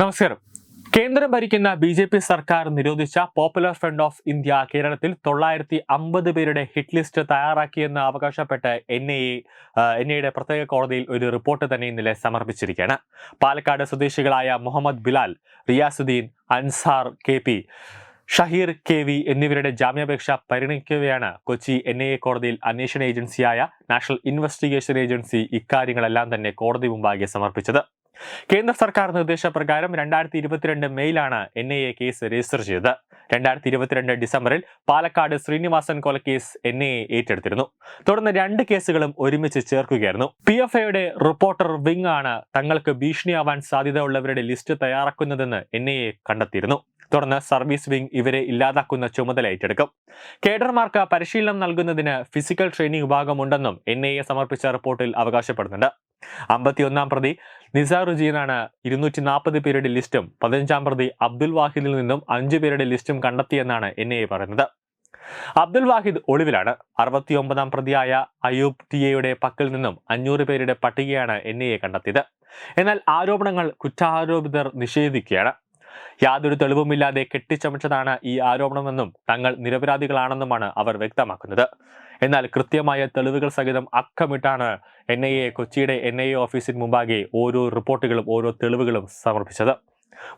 നമസ്കാരം. കേന്ദ്രം ഭരിക്കുന്ന ബി ജെ പി സർക്കാർ നിരോധിച്ച പോപ്പുലർ ഫ്രണ്ട് ഓഫ് ഇന്ത്യ കേരളത്തിൽ തൊള്ളായിരത്തി അമ്പത് പേരുടെ ഹിറ്റ് ലിസ്റ്റ് തയ്യാറാക്കിയെന്ന് അവകാശപ്പെട്ട് എൻ ഐ എ എൻ ഐയുടെ പ്രത്യേക കോടതിയിൽ ഒരു റിപ്പോർട്ട് തന്നെ ഇന്നലെ സമർപ്പിച്ചിരിക്കുകയാണ്. പാലക്കാട് സ്വദേശികളായ Muhammad Bilal Riyasudheen Ansar K P Shaheer K V എന്നിവരുടെ ജാമ്യാപേക്ഷ പരിഗണിക്കവെയാണ് കൊച്ചി എൻ ഐ എ കോടതിയിൽ അന്വേഷണ ഏജൻസിയായ നാഷണൽ ഇൻവെസ്റ്റിഗേഷൻ ഏജൻസി ഇക്കാര്യങ്ങളെല്ലാം തന്നെ കോടതി മുമ്പാകെ സമർപ്പിച്ചത്. കേന്ദ്ര സർക്കാർ നിർദ്ദേശപ്രകാരം രണ്ടായിരത്തി ഇരുപത്തിരണ്ട് മെയിലാണ് N I A case register ചെയ്തത്. രണ്ടായിരത്തി ഇരുപത്തിരണ്ട് ഡിസംബറിൽ പാലക്കാട് ശ്രീനിവാസൻ കൊലക്കേസ് എൻ ഐ എ ഏറ്റെടുത്തിരുന്നു. തുടർന്ന് രണ്ട് കേസുകളും ഒരുമിച്ച് ചേർക്കുകയായിരുന്നു. പി എഫ് ഐയുടെ റിപ്പോർട്ടർ വിങ് ആണ് തങ്ങൾക്ക് ഭീഷണിയാവാൻ സാധ്യതയുള്ളവരുടെ ലിസ്റ്റ് തയ്യാറാക്കുന്നതെന്ന് എൻ ഐ എ കണ്ടെത്തിയിരുന്നു. തുടർന്ന് സർവീസ് വിങ് ഇവരെ ഇല്ലാതാക്കുന്ന ചുമതല ഏറ്റെടുക്കും. കേഡർമാർക്ക് പരിശീലനം നൽകുന്നതിന് ഫിസിക്കൽ ട്രെയിനിംഗ് വിഭാഗമുണ്ടെന്നും എൻ ഐ എ സമർപ്പിച്ച റിപ്പോർട്ടിൽ അവകാശപ്പെടുന്നുണ്ട്. അമ്പത്തിയൊന്നാം പ്രതി നിസാറുജീനാണ് ഇരുന്നൂറ്റി നാൽപ്പത് പേരുടെ ലിസ്റ്റും പതിനഞ്ചാം പ്രതി അബ്ദുൽ വാഹിദിൽ നിന്നും അഞ്ചു പേരുടെ ലിസ്റ്റും കണ്ടെത്തിയെന്നാണ് എൻ ഐ പറയുന്നത്. അബ്ദുൽ വാഹിദ് ഒളിവിലാണ്. അറുപത്തിയൊമ്പതാം പ്രതിയായ അയൂബ് ടിയയുടെ പക്കൽ നിന്നും അഞ്ഞൂറ് പേരുടെ പട്ടികയാണ് എൻ ഐ എ കണ്ടെത്തിയത്. എന്നാൽ ആരോപണങ്ങൾ കുറ്റാരോപിതർ നിഷേധിക്കുകയാണ്. യാതൊരു തെളിവുമില്ലാതെ കെട്ടിച്ചമച്ചതാണ് ഈ ആരോപണമെന്നും തങ്ങൾ നിരപരാധികളാണെന്നുമാണ് അവർ വ്യക്തമാക്കുന്നത്. എന്നാൽ കൃത്യമായ തെളിവുകൾ സഹിതം അക്കമിട്ടാണ് എൻ ഐ എ കൊച്ചിയുടെ എൻ ഐ എ ഓഫീസിന് മുമ്പാകെ ഓരോ റിപ്പോർട്ടുകളും ഓരോ തെളിവുകളും സമർപ്പിച്ചത്.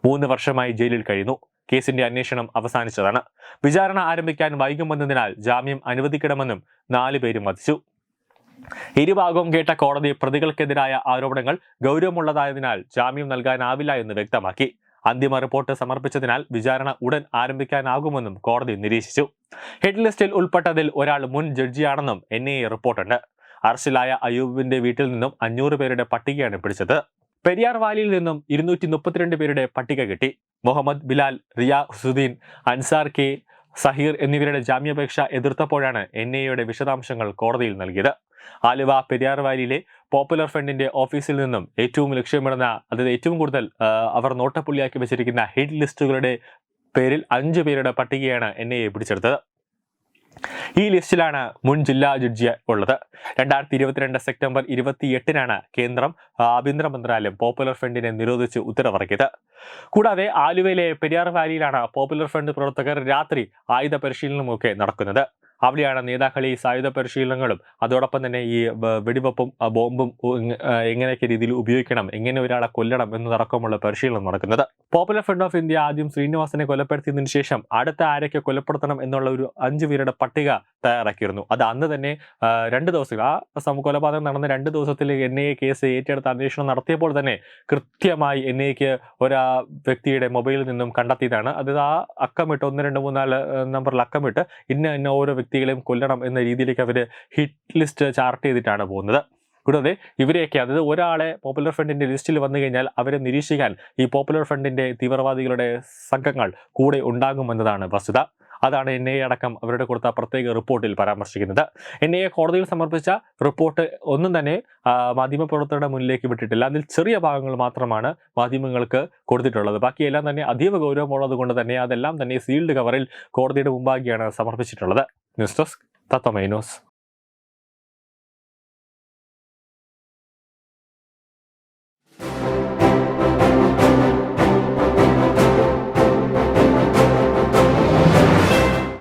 മൂന്ന് വർഷമായി ജയിലിൽ കഴിയുന്നു. കേസിന്റെ അന്വേഷണം അവസാനിച്ചതാണ്. വിചാരണ ആരംഭിക്കാൻ വൈകുമെന്നതിനാൽ ജാമ്യം അനുവദിക്കണമെന്നും നാലു പേരും വധിച്ചു. ഇരുഭാഗവും കേട്ട കോടതി പ്രതികൾക്കെതിരായ ആരോപണങ്ങൾ ഗൗരവമുള്ളതായതിനാൽ ജാമ്യം നൽകാനാവില്ല എന്ന് വ്യക്തമാക്കി. അന്തിമ റിപ്പോർട്ട് സമർപ്പിച്ചതിനാൽ വിചാരണ ഉടൻ ആരംഭിക്കാനാകുമെന്നും കോടതി നിരീക്ഷിച്ചു. ഹെഡ് ലിസ്റ്റിൽ ഉൾപ്പെട്ടതിൽ ഒരാൾ മുൻ ജഡ്ജിയാണെന്നും എൻ ഐ എ റിപ്പോർട്ടുണ്ട്. അറസ്റ്റിലായ അയൂബിന്റെ വീട്ടിൽ നിന്നും അഞ്ഞൂറ് പേരുടെ പട്ടികയാണ് പിടിച്ചത്. പെരിയാർ വാലിയിൽ നിന്നും ഇരുന്നൂറ്റി മുപ്പത്തിരണ്ട് പേരുടെ പട്ടിക കിട്ടി. മുഹമ്മദ് ബിലാൽ റിയാ ഹുസുദ്ദീൻ അൻസാർ കെ സഹീർ എന്നിവരുടെ ജാമ്യാപേക്ഷ എതിർത്തപ്പോഴാണ് എൻ ഐ എയുടെ വിശദാംശങ്ങൾ കോടതിയിൽ നൽകിയത്. ആലുവ പെരിയാർ വാലിയിലെ പോപ്പുലർ ഫ്രണ്ടിന്റെ ഓഫീസിൽ നിന്നും ഏറ്റവും ലക്ഷ്യമിടുന്ന അതായത് ഏറ്റവും കൂടുതൽ അവർ നോട്ടപ്പുള്ളിയാക്കി വെച്ചിരിക്കുന്ന ഹെഡ് ലിസ്റ്റുകളുടെ പേരിൽ അഞ്ചു പേരുടെ പട്ടികയാണ് എൻ ഐ എ പിടിച്ചെടുത്തത്. ഈ ലിസ്റ്റിലാണ് മുൻ ജില്ലാ ജഡ്ജി ഉള്ളത്. രണ്ടായിരത്തി ഇരുപത്തിരണ്ട് സെപ്റ്റംബർ ഇരുപത്തി എട്ടിനാണ് കേന്ദ്രം ആഭ്യന്തര മന്ത്രാലയം പോപ്പുലർ ഫ്രണ്ടിനെ നിരോധിച്ച് ഉത്തരവിറക്കിയത്. കൂടാതെ ആലുവയിലെ പെരിയാർ വാലിയിലാണ് പോപ്പുലർ ഫ്രണ്ട് പ്രവർത്തകർ രാത്രി ആയുധ പരിശീലനമൊക്കെ നടക്കുന്നത്. അവിടെയാണ് നേതാക്കൾ ഈ സായുധ പരിശീലനങ്ങളും അതോടൊപ്പം തന്നെ ഈ വെടിവെപ്പും ബോംബും എങ്ങനെയൊക്കെ രീതിയിൽ ഉപയോഗിക്കണം എങ്ങനെ ഒരാളെ കൊല്ലണം എന്നതടക്കമുള്ള പരിശീലനം നടക്കുന്നത്. പോപ്പുലർ ഫ്രണ്ട് ഓഫ് ഇന്ത്യ ആദ്യം ശ്രീനിവാസനെ കൊലപ്പെടുത്തിയതിനു ശേഷം അടുത്ത ആരൊക്കെ കൊലപ്പെടുത്തണം എന്നുള്ള ഒരു അഞ്ചു പേരുടെ പട്ടിക തയ്യാറാക്കിയിരുന്നു. അത് അന്ന് തന്നെ രണ്ട് ദിവസം ആ കൊലപാതകം നടന്ന രണ്ട് ദിവസത്തിൽ എൻ ഐ എ കേസ് ഏറ്റെടുത്ത് അന്വേഷണം നടത്തിയപ്പോൾ തന്നെ കൃത്യമായി എൻ ഐക്ക് ഒരു വ്യക്തിയുടെ മൊബൈലിൽ നിന്നും കണ്ടെത്തിയതാണ്. അത് ആ അക്കമിട്ട് ഒന്ന് രണ്ട് മൂന്നാൽ നമ്പറിൽ അക്കമിട്ട് ഇന്ന ഇന്ന ഓരോ വ്യക്തികളെയും കൊല്ലണം എന്ന രീതിയിലേക്ക് അവർ ഹിറ്റ് ലിസ്റ്റ് ചാർട്ട് ചെയ്തിട്ടാണ് പോകുന്നത്. കൂടാതെ ഇവരെയൊക്കെ അതായത് ഒരാളെ പോപ്പുലർ ഫ്രണ്ടിന്റെ ലിസ്റ്റിൽ വന്നു കഴിഞ്ഞാൽ അവരെ നിരീക്ഷിക്കാൻ ഈ പോപ്പുലർ ഫ്രണ്ടിന്റെ തീവ്രവാദികളുടെ സംഘങ്ങൾ കൂടെ ഉണ്ടാകുമെന്നതാണ് വസ്തുത. അതാണ് എൻ ഐ അടക്കം അവരുടെ കൊടുത്ത പ്രത്യേക റിപ്പോർട്ടിൽ പരാമർശിക്കുന്നത്. എൻ ഐ എ കോടതിയിൽ സമർപ്പിച്ച റിപ്പോർട്ട് ഒന്നും തന്നെ മാധ്യമപ്രവർത്തകരുടെ മുന്നിലേക്ക് വിട്ടിട്ടില്ല. അതിൽ ചെറിയ ഭാഗങ്ങൾ മാത്രമാണ് മാധ്യമങ്ങൾക്ക് കൊടുത്തിട്ടുള്ളത്. ബാക്കിയെല്ലാം തന്നെ അതീവ ഗൗരവമുള്ളത് കൊണ്ട് തന്നെ അതെല്ലാം തന്നെ സീൽഡ് കവറിൽ കോടതിയുടെ മുമ്പാകെയാണ് സമർപ്പിച്ചിട്ടുള്ളത്. News desk തത്തമൈനോസ്